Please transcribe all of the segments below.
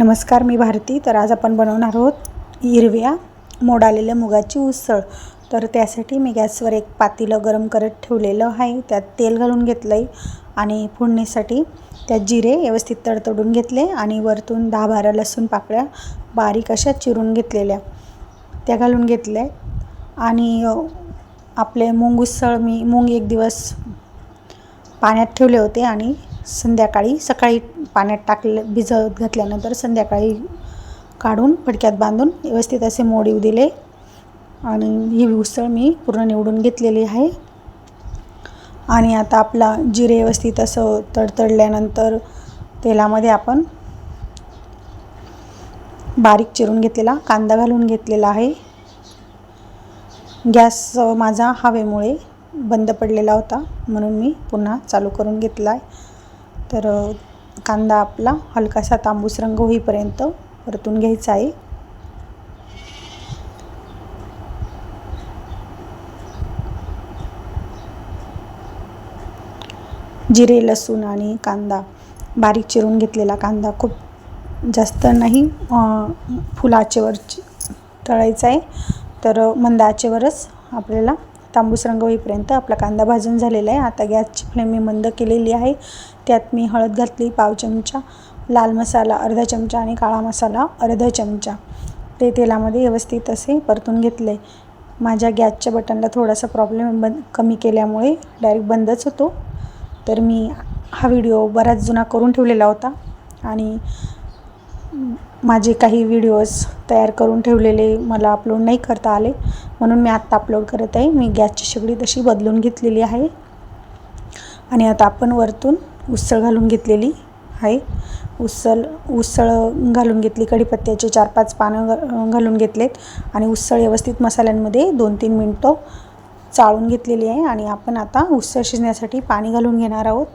नमस्कार मी भारती. तर आज आपण बनवणार आहोत हिरव्या मोडालेल्या मुगाची उसळ. तर त्यासाठी मी गॅसवर एक पातेलं गरम करत ठेवलेलं आहे. त्यात तेल घालून घेतलं आहे आणि फोडणीसाठी त्यात जिरे व्यवस्थित तडतडून घेतले आणि वरतून दहा बारा लसूण पाकळ्या बारीक अशा चिरून घेतलेल्या. त्या घालून घेतल्या. आणि आपले मूग उसळ मी मूग एक दिवस पाण्यात ठेवले होते आणि संध्याकाळी सकाळी पाण्यात टाकले भिजत घातल्यानंतर संध्याकाळी काढून फडक्यात बांधून व्यवस्थित असे मोड येऊ दिले. आणि ही उसळ मी पूर्ण निवडून घेतलेली आहे. आणि आता आपला जिरे व्यवस्थित असं तडतडल्यानंतर तेलामध्ये आपण बारीक चिरून घेतलेला कांदा घालून घेतलेला आहे. गॅस माझा हवेमुळे बंद पडलेला होता म्हणून मी पुन्हा चालू करून घेतला आहे तर कांदा आपला हलकासा तांबूस रंग होईपर्यंत परतून घ्यायचा आहे. जिरे लसूण आणि कांदा. बारीक चिरून घेतलेला कांदा खूप जास्त नाही फुलाचेवर तळायचा आहे. तर मंदाचेवरच मंद आचेवरच आपल्याला तांबूस रंग होईपर्यंत आपला कांदा भाजून झालेला आहे. आता गॅसची फ्लेम मी मंद केलेली आहे. त्यात मी हळद घातली पाव चमचा लाल मसाला अर्धा चमचा आणि काळा मसाला अर्धा चमचा. ते तेलामध्ये व्यवस्थित असे परतून घेतले. माझ्या गॅसच्या बटनला थोडासा प्रॉब्लेम बंद कमी केल्यामुळे डायरेक्ट बंदच होतो. तर मी हा व्हिडिओ बराच जुना करून ठेवलेला होता आणि माझे काही व्हिडिओज तयार करून ठेवलेले मला अपलोड नाही करता आले. म्हणून मी आत्ता अपलोड करत आहे. मी गॅसची शेगडी तशी बदलून घेतलेली आहे. आणि आता आपण वरतून उसळ घालून घेतलेली आहे. उसळ उसळ घालून घेतली कढीपत्त्याचे चार पाच पानं घालून घेतलेत. आणि उसळ व्यवस्थित मसाल्यांमध्ये दोन तीन मिनटं चाळून घेतलेली आहे. आणि आपण आता उसळ शिजण्यासाठी पाणी घालून घेणार आहोत.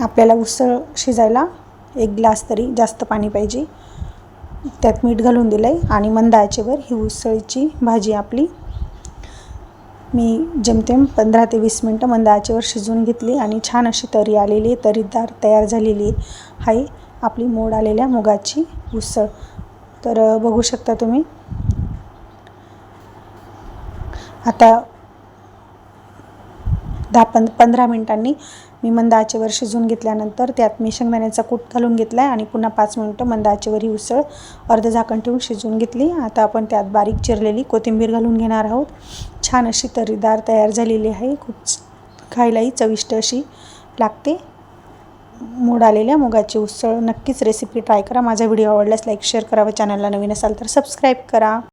आपल्याला उसळ शिजायला एक ग्लास तरी जास्त पाणी पाहिजे. त्यात मीठ घालून दिलं आहे आणि मंद आचेवर ही उसळीची भाजी आपली. मी जेमतेम पंधरा ते वीस मिनटं मंद आचेवर शिजवून घेतली आणि छान अशी तरी आलेली आहे तरीदार तयार झालेली आहे आपली मोड आलेल्या मुगाची उसळ. तर बघू शकता तुम्ही. आता दहा पं पंधरा मिनटांनी मी मंद आचेवर शिजवून घेतल्यानंतर त्यात मी शेंगदाण्याचा कूट घालून घेतला आहे आणि पुन्हा पाच मिनटं मंद आचेवर ही उसळ अर्ध झाकण ठेवून शिजवून घेतली. आता आपण त्यात बारीक चिरलेली कोथिंबीर घालून घेणार आहोत. छान अशी तर्रीदार तयार झालेली आहे. खूप खायलाही चविष्ट अशी लागते. मूड आलेल्या मुगाची उसळ. नक्कीच रेसिपी ट्राय करा. माझा व्हिडिओ आवडल्यास लाईक शेअर करा व चॅनलला नवीन असाल तर सबस्क्राईब करा.